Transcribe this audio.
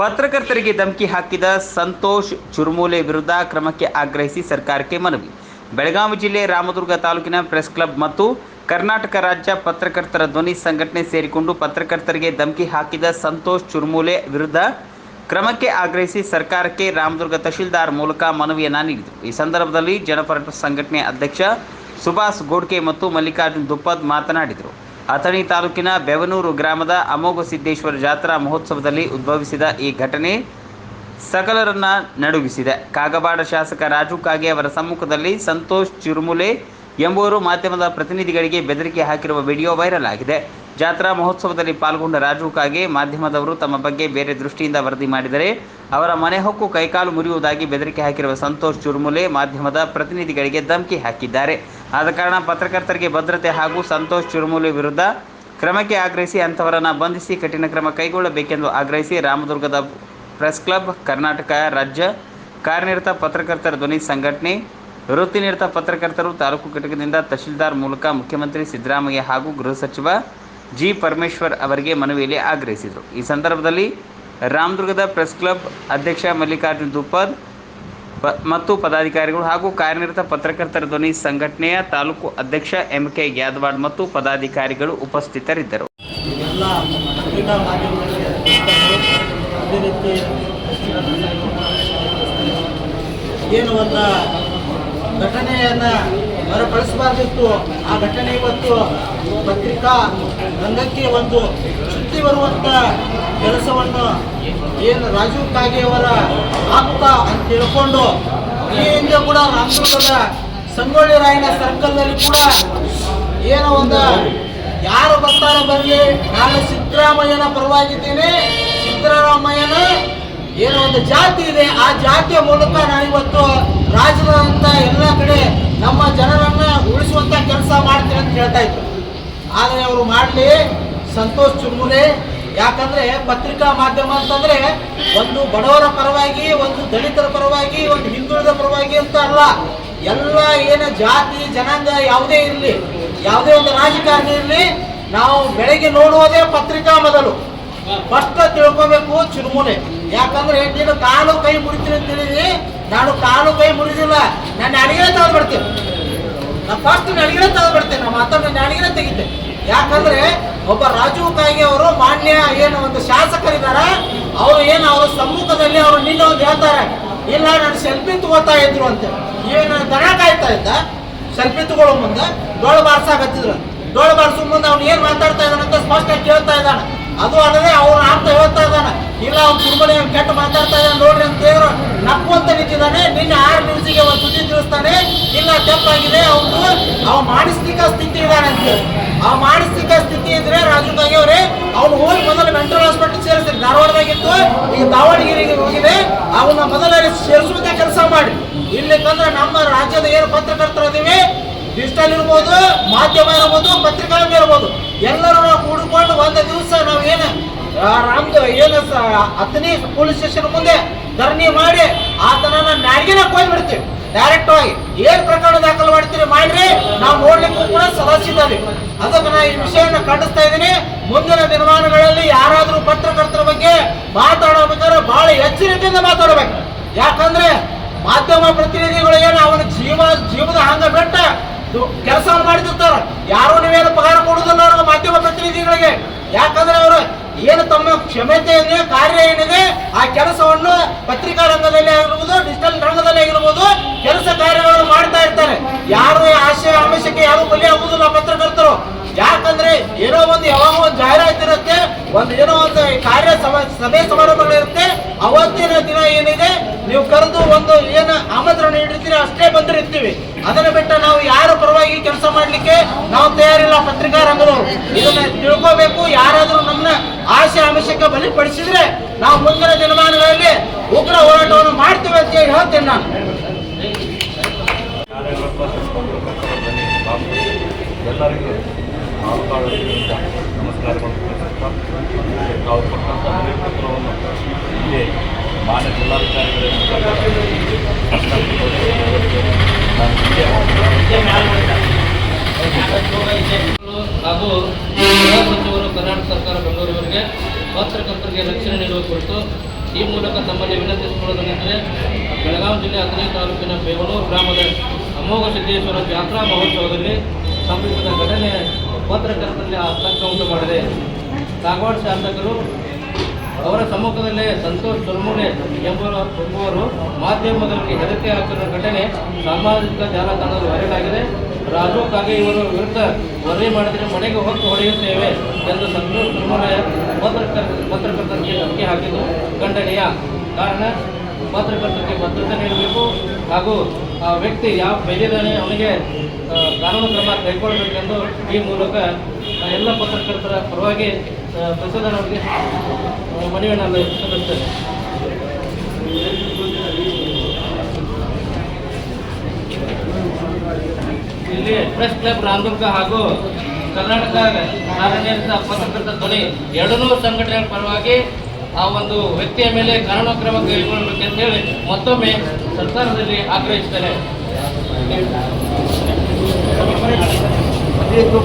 ಪತ್ರಕರ್ತರಿಗೆ ಧಮಕಿ ಹಾಕಿದ ಸಂತೋಷ್ ಚುರುಮೂಲೆ ವಿರುದ್ಧ ಕ್ರಮಕ್ಕೆ ಆಗ್ರಹಿಸಿ ಸರ್ಕಾರಕ್ಕೆ ಮನವಿ. ಬೆಳಗಾವಿ ಜಿಲ್ಲೆ ರಾಮದುರ್ಗ ತಾಲೂಕಿನ ಪ್ರೆಸ್ ಕ್ಲಬ್ ಮತ್ತು ಕರ್ನಾಟಕ ರಾಜ್ಯ ಪತ್ರಕರ್ತರ ಧ್ವನಿ ಸಂಘಟನೆ ಸೇರಿಕೊಂಡು ಪತ್ರಕರ್ತರಿಗೆ ಧಮಕಿ ಹಾಕಿದ ಸಂತೋಷ್ ಚುರುಮೂಲೆ ವಿರುದ್ಧ ಕ್ರಮಕ್ಕೆ ಆಗ್ರಹಿಸಿ ಸರ್ಕಾರಕ್ಕೆ ರಾಮದುರ್ಗ ತಹಶೀಲ್ದಾರ್ ಮೂಲಕ ಮನವಿಯನ್ನು ನೀಡಿದರು. ಈ ಸಂದರ್ಭದಲ್ಲಿ ಜನಪರ ಸಂಘಟನೆ ಅಧ್ಯಕ್ಷ ಸುಭಾಷ್ ಗೋಡ್ಕೆ ಮತ್ತು ಮಲ್ಲಿಕಾರ್ಜುನ್ ದುಪ್ಪದ್ ಮಾತನಾಡಿದರು. ಅಥಣಿ ತಾಲೂಕಿನ ಬೆವನೂರು ಗ್ರಾಮದ ಅಮೋಘ ಸಿದ್ದೇಶ್ವರ ಜಾತ್ರಾ ಮಹೋತ್ಸವದಲ್ಲಿ ಉದ್ಭವಿಸಿದ ಈ ಘಟನೆ ಸಕಲರನ್ನ ನಡುಗಿಸಿದೆ. ಕಾಗವಾಡ ಶಾಸಕ ರಾಜು ಕಾಗೆ ಅವರ ಸಮ್ಮುಖದಲ್ಲಿ ಸಂತೋಷ್ ಚಿರುಮುಲೆ ಎಂಬುವರು ಮಾಧ್ಯಮದ ಪ್ರತಿನಿಧಿಗಳಿಗೆ ಬೆದರಿಕೆ ಹಾಕಿರುವ ವಿಡಿಯೋ ವೈರಲ್ ಆಗಿದೆ. ಜಾತ್ರಾ ಮಹೋತ್ಸವದಲ್ಲಿ ಪಾಲ್ಗೊಂಡ ರಾಜು ಕಾಗೆ ಮಾಧ್ಯಮದವರು ತಮ್ಮ ಬಗ್ಗೆ ಬೇರೆ ದೃಷ್ಟಿಯಿಂದ ವರದಿ ಮಾಡಿದರೆ ಅವರ ಮನೆ ಹಕ್ಕು ಕೈಕಾಲು ಮುರಿಯುವುದಾಗಿ ಬೆದರಿಕೆ ಹಾಕಿರುವ ಸಂತೋಷ್ ಚುರುಮುಲೆ ಮಾಧ್ಯಮದ ಪ್ರತಿನಿಧಿಗಳಿಗೆ ಧಮಕಿ ಹಾಕಿದ್ದಾರೆ. ಆದ ಕಾರಣ ಪತ್ರಕರ್ತರಿಗೆ ಭದ್ರತೆ ಹಾಗೂ ಸಂತೋಷ್ ಚುರುಮುಲಿ ವಿರುದ್ಧ ಕ್ರಮಕ್ಕೆ ಆಗ್ರಹಿಸಿ ಅಂಥವರನ್ನು ಬಂಧಿಸಿ ಕಠಿಣ ಕ್ರಮ ಕೈಗೊಳ್ಳಬೇಕೆಂದು ಆಗ್ರಹಿಸಿ ರಾಮದುರ್ಗದ ಪ್ರೆಸ್ ಕ್ಲಬ್, ಕರ್ನಾಟಕ ರಾಜ್ಯ ಕಾರ್ಯನಿರತ ಪತ್ರಕರ್ತರ ಧ್ವನಿ ಸಂಘಟನೆ ವೃತ್ತಿನಿರತ ಪತ್ರಕರ್ತರು, ತಾಲೂಕು ಘಟಕದಿಂದ ತಹಶೀಲ್ದಾರ್ ಮೂಲಕ ಮುಖ್ಯಮಂತ್ರಿ ಸಿದ್ದರಾಮಯ್ಯ ಹಾಗೂ ಗೃಹ ಸಚಿವ ಜಿ ಪರಮೇಶ್ವರ್ ಅವರಿಗೆ ಮನವಿಯಲ್ಲಿ ಆಗ್ರಹಿಸಿದರು. ಈ ಸಂದರ್ಭದಲ್ಲಿ ರಾಮದುರ್ಗದ ಪ್ರೆಸ್ ಕ್ಲಬ್ ಅಧ್ಯಕ್ಷ ಮಲ್ಲಿಕಾರ್ಜುನ್ ದುಪ್ಪದ್ ಪ ಮತ್ತು ಪದಾಧಿಕಾರಿಗಳು ಹಾಗೂ ಕಾರ್ಯನಿರತ ಪತ್ರಕರ್ತರ ಧ್ವನಿ ಸಂಘಟನೆಯ ತಾಲೂಕು ಅಧ್ಯಕ್ಷ ಎಂ ಕೆ ಯಾದವಾಡ್ ಮತ್ತು ಪದಾಧಿಕಾರಿಗಳು ಉಪಸ್ಥಿತರಿದ್ದರು. ಏನು ಒಂದು ಘಟನೆಯನ್ನು ಮರುಕಳಿಸಬಾರ್ದಿತ್ತು ಆ ಘಟನೆ ಇವತ್ತು ಪತ್ರಿಕಾ ರಂಗಕ್ಕೆ ಒಂದು ಸುತ್ತಿ ಬರುವಂಥ ಕೆಲಸವನ್ನು ಏನು ರಾಜೀವ್ ಕಾಗೆಯವರ ಆಪ್ತ ಅಂತ ತಿಳ್ಕೊಂಡು ಈ ಹಿಂದೆ ಕೂಡ ರಾಮದುರ್ಗದ ಸಂಗೊಳ್ಳಿ ರಾಯನ ಸರ್ಕಲ್ನಲ್ಲಿ ಕೂಡ ಏನೋ ಒಂದು ಯಾರು ಬರ್ತಾರೆ ಬರಲಿ, ನಾನು ಸಿದ್ದರಾಮಯ್ಯನ ಪರವಾಗಿದ್ದೇನೆ, ಸಿದ್ದರಾಮಯ್ಯನ ಏನೋ ಒಂದು ಜಾತಿ ಇದೆ, ಆ ಜಾತಿಯ ಮೂಲಕ ನಾನಿವತ್ತು ರಾಜ್ಯದಂತ ಎಲ್ಲ ಕಡೆ ನಮ್ಮ ಜನರನ್ನ ಉಳಿಸುವಂತ ಕೆಲಸ ಇದ್ರು ಆದರೆ ಅವರು ಮಾಡಲಿ, ಸಂತೋಷ್ ಚುರ್ಮುನೆ. ಯಾಕಂದ್ರೆ ಪತ್ರಿಕಾ ಮಾಧ್ಯಮ ಅಂತಂದ್ರೆ ಒಂದು ಬಡವರ ಪರವಾಗಿ, ಒಂದು ದಲಿತರ ಪರವಾಗಿ, ಒಂದು ಹಿಂದುಳಿದ ಪರವಾಗಿ ಅಂತ ಅಲ್ಲ. ಎಲ್ಲ ಏನ ಜಾತಿ, ಜನಾಂಗ ಯಾವುದೇ ಇರಲಿ, ಯಾವುದೇ ಒಂದು ರಾಜಕಾರಣಿ ಇರಲಿ, ನಾವು ಬೆಳಗ್ಗೆ ನೋಡುವುದೇ ಪತ್ರಿಕಾ ಮೊದಲು. ಫಸ್ಟ್ ತಿಳ್ಕೊಬೇಕು ಚುರುಮುನೆ. ಯಾಕಂದ್ರೆ ನೀನು ಕಾಲು ಕೈ ಮುರಿತೀನಿ ಅಂತ ಹೇಳಿದಿ ನಾನು ಕಾಲು ಕೈ ಮುರಿದಿಲ್ಲ. ನಾನು ಅಡಿಗೆ ತಗೊಂಡ್ಬಿಡ್ತೀನಿ ಬಿಡ್ತೀನಿ ನಾ ಫಸ್ಟ್ ನಡಿಗೆ ತೆಗೆದು ಬಿಡ್ತೇನೆ ನಮ್ಮ ಮಾತನ್ನ ನಡಿಗೆ ತೆಗಿತೆ. ಯಾಕಂದ್ರೆ ಒಬ್ಬ ರಾಜೀವ್ ಕಾಯಿಗೆ ಅವರು ಮಾನ್ಯ ಏನು ಒಂದು ಶಾಸಕರಿದ್ದಾರೆ, ಅವರು ಏನು ಅವ್ರ ಸಮ್ಮುಖದಲ್ಲಿ ಅವರು ನಿನ್ನ ಒಂದು ಹೇಳ್ತಾರೆ. ಇಲ್ಲ, ನಾನು ಸೆಲ್ಫಿ ತಗೋತಾ ಇದ್ರು ಅಂತ. ಏನು ದನ ಕಾಯ್ತಾ ಇದ್ದ? ಸೆಲ್ಫಿ ತಗೊಳ್ಳೋ ಮುಂದೆ ಡೋಳು ಬಾರ್ಸಾಗತ್ತಿದ್ರು ಡೋಳು ಬಾರ್ಸೋ ಮುಂದೆ ಅವ್ನು ಏನ್ ಮಾತಾಡ್ತಾ ಇದ್ದಾನೆ ಅಂತ ಸ್ಪಷ್ಟ ಕೇಳ್ತಾ ಇದ್ದಾನೆ. ಅದು ಅಲ್ಲದೆ ಅವ್ರ ಅಂತ ಹೇಳ್ತಾ ಇದ್ದಾನೆ. ಇಲ್ಲ, ಅವ್ನು ಕುರುಬಲಿ ಕೆಟ್ಟ ಮಾತಾಡ್ತಾ ಇದ್ದಾನೆ ನೋಡ್ರಿ ಅಂತ ಹೇಳಿದ್ರು ನಕ್ಕುವಂತ ಅವನು, ಅವ ಮಾನಸಿಕ ಸ್ಥಿತಿ ಇದಾನಂತೆ ಆ ಮಾನಸಿಕ ಸ್ಥಿತಿ ಇದ್ರೆ ರಾಜು ಅವರೇ, ಅವ್ನು ಹೋಗಿ ಮೊದಲು ಮೆಂಟಲ್ ಹಾಸ್ಪಿಟಲ್ ಸೇರಿಸ್ತಾರೆ ಧಾರವಾಡದಾಗಿತ್ತು, ಈಗ ದಾವಣಗೆರೆಗೆ ಹೋಗಿದೆ. ಅವನ ಮೊದಲಲ್ಲಿ ಸೇರಿಸುವಂತ ಕೆಲಸ ಮಾಡಿ. ಇಲ್ಲಿಕಂದ್ರೆ ನಮ್ಮ ರಾಜ್ಯದ ಏನು ಪತ್ರಕರ್ತರು ಅದೀವಿ? ಡಿಜಿಟಲ್ ಇರ್ಬೋದು, ಮಾಧ್ಯಮ ಇರ್ಬೋದು ಪತ್ರಿಕಾರಂಗ ಇರ್ಬೋದು. ಎಲ್ಲರೂ ನಾವು ಕೂಡಿಕೊಂಡು ಒಂದು ದಿವಸ ನಾವು ಏನು ರಾಮ್ದು ಏನು ಹತ್ತನೇ ಪೊಲೀಸ್ ಸ್ಟೇಷನ್ ಮುಂದೆ ಧರಣಿ ಮಾಡಿ ಆತನನ್ನ ನಾಡಿಗೆನ ಕೊಯ್ದು ಬಿಡ್ತೀವಿ ಡೈರೆಕ್ಟ್ ಆಗಿ ಏನ್ ಪ್ರಕರಣ ದಾಖಲು ಮಾಡ್ತೀರಿ ಮಾಡ್ರಿ, ನಾವು ನೋಡ್ಲಿಕ್ಕೂ ಕೂಡ ಸದಸ್ಯದಲ್ಲಿ ಅದಕ್ಕೆ ನಾ ಈ ವಿಷಯವನ್ನು ಖಂಡಿಸ್ತಾ ಇದ್ದೀನಿ. ಮುಂದಿನ ದಿನಮಾನಗಳಲ್ಲಿ ಯಾರಾದರೂ ಪತ್ರಕರ್ತರ ಬಗ್ಗೆ ಮಾತಾಡಬೇಕಾದ್ರೆ ಬಹಳ ಎಚ್ಚರಿಕೆಯಿಂದ ಮಾತಾಡಬೇಕು. ಯಾಕಂದ್ರೆ ಮಾಧ್ಯಮ ಪ್ರತಿನಿಧಿಗಳು ಏನು ಅವನ ಜೀವ, ಜೀವದ ಹಂಗ ಬೆಟ್ಟ ಕೆಲಸ ಮಾಡ್ತಿರ್ತಾರ ಯಾರು ನೀವೇನು ಪಗಾರ ಕೊಡುದಿಲ್ಲ ಅವ್ರಿಗೆ ಮಾಧ್ಯಮ ಪ್ರತಿನಿಧಿಗಳಿಗೆ. ಯಾಕಂದ್ರೆ ಅವರು ಏನು ತಮ್ಮ ಕ್ಷಮತೆ ಏನಿದೆ ಕಾರ್ಯ ಏನಿದೆ, ಆ ಕೆಲಸವನ್ನು ಪತ್ರಿಕಾ ರಂಗದಲ್ಲಿ ಕೆಲಸ ಕಾರ್ಯಗಳನ್ನು ಮಾಡ್ತಾ ಇರ್ತಾರೆ. ಯಾರು ಆಶಯ ಆಮಿಷಕ್ಕೆ ಯಾರು ಬಲಿ ಆಗುದಿಲ್ಲ ಪತ್ರಕರ್ತರು ಯಾಕಂದ್ರೆ ಏನೋ ಒಂದು ಯಾವಾಗ ಒಂದು ಜಾಹೀರಾತು ಇರುತ್ತೆ ಒಂದು ಏನೋ ಒಂದು ಕಾರ್ಯ ಸಭೆ ಸಮಾರಂಭಗಳಿರುತ್ತೆ ಅವತ್ತಿನ ದಿನ ಏನಿದೆ, ನೀವು ಕರೆದು ಒಂದು ಏನು ಆಮಂತ್ರಣ ನೀಡಿರ್ತೀರಿ ಅಷ್ಟೇ ಬಂದಿರ್ತೀವಿ. ಅದನ್ನ ಬಿಟ್ಟು ನಾವು ಯಾರ ಪರವಾಗಿ ಕೆಲಸ ಮಾಡ್ಲಿಕ್ಕೆ ನಾವು ತಯಾರಿಲ್ಲ ಪತ್ರಿಕಾ ರಂಗದವರು ಇದನ್ನ ತಿಳ್ಕೋಬೇಕು, ಯಾರಾದ್ರೂ ನಮ್ಮನ್ನ ಆಶೆ ಆಮಿಷಕ್ಕೆ ಬಲಿಪಡಿಸಿದ್ರೆ ನಾವು ಮುಂದಿನ ದಿನಮಾನಗಳಲ್ಲಿ ಉಗ್ರ ಹೋರಾಟವನ್ನು ಮಾಡ್ತೀವಿ ಅಂತ ಹೇಳಿ ಹೇಳ್ತೇನೆ ನಾನು. ಎಲ್ಲರಿಗೂ ನಮಸ್ಕಾರಗಳು ನಾವು ಕೊಟ್ಟಂಥ ಮನವಿ ಪತ್ರವನ್ನು ಇಲ್ಲಿ ಮಾನ್ಯ ಜಿಲ್ಲಾಧಿಕಾರಿಗಳ ಹಾಗೂ ಕರ್ನಾಟಕ ಸರ್ಕಾರ ಬೆಂಗಳೂರಿನವರಿಗೆ ಪತ್ರಕರ್ತರಿಗೆ ರಕ್ಷಣೆ ನೀಡುವ ಕುರಿತು ಈ ಮೂಲಕ ತಮ್ಮಲ್ಲಿ ವಿನಂತಿಸಿಕೊಳ್ಳೋದೇನೆಂದರೆ ಬೆಳಗಾವಿ ಜಿಲ್ಲೆ ಹದಿನೈದು ತಾಲೂಕಿನ ಬೇವನೂರು ಗ್ರಾಮದ ಅಮೋಘ ಸಿದ್ದೇಶ್ವರ ಜಾತ್ರಾ ಮಹೋತ್ಸವದಲ್ಲಿ ಸಂಭವಿಸಿದ ಘಟನೆ ಪತ್ರಕರ್ತರಲ್ಲಿ ಆತಂಕ ಉಂಟು ಮಾಡಿದೆ. ಕಾಗವಾಡ ಶಾಸಕರು ಅವರ ಸಮ್ಮುಖದಲ್ಲೇ ಸಂತೋಷ್ ತುರ್ಮುಲೆ ಎಂಬುವರ ಮಾಧ್ಯಮದಲ್ಲಿ ಹೆದರಿಕೆ ಹಾಕಿರುವ ಘಟನೆ ಸಾಮಾಜಿಕ ಜಾಲತಾಣದಲ್ಲಿ ವೈರಲ್ ಆಗಿದೆ. ರಾಜು ಕಾಗೆ ಇವರ ವಿರುದ್ಧ ವರದಿ ಮಾಡಿದರೆ ಮನೆಗೆ ಹೊತ್ತು ಹೊಡೆಯುತ್ತೇವೆ ಎಂದು ಸಂತೋಷ್ ತುರ್ಮುಲೆ ಪತ್ರಕರ್ತ ಪತ್ರಕರ್ತರಿಗೆ ಧಮಕಿ ಹಾಕಿದ್ದು ಖಂಡನೀಯ ಕಾರಣ ಪತ್ರಕರ್ತರಿಗೆ ಭದ್ರತೆ ನೀಡಬೇಕು. ಹಾಗೂ ಆ ವ್ಯಕ್ತಿ ಯಾವ ಬೈದಿದ್ದಾನೆ ಅವನಿಗೆ ಕಾನೂನು ಕ್ರಮ ಕೈಗೊಳ್ಳಬೇಕೆಂದು ಈ ಮೂಲಕ ಎಲ್ಲ ಪತ್ರಕರ್ತರ ಪರವಾಗಿ ಪ್ರಸಾದನ ಅವರಿಗೆ ಮನವಿಯನ್ನು ಸಲ್ಲಿಸ್ತೇನೆ. ಇಲ್ಲಿ ಪ್ರೆಸ್ ಕ್ಲಬ್ ರಾಮದುರ್ಗ ಹಾಗೂ ಕರ್ನಾಟಕ ಕಾರ್ಯನಿರತ ಪತ್ರಕರ್ತರ ಧ್ವನಿ ಎರಡನೂ ಸಂಘಟನೆಗಳ ಪರವಾಗಿ ಆ ಒಂದು ವ್ಯಕ್ತಿಯ ಮೇಲೆ ಕಾನೂನು ಕ್ರಮ ಕೈಗೊಳ್ಳಬೇಕೆಂತ ಹೇಳಿ ಮತ್ತೊಮ್ಮೆ ಸರ್ಕಾರದಲ್ಲಿ ಆಗ್ರಹಿಸ್ತೇನೆ ಇದು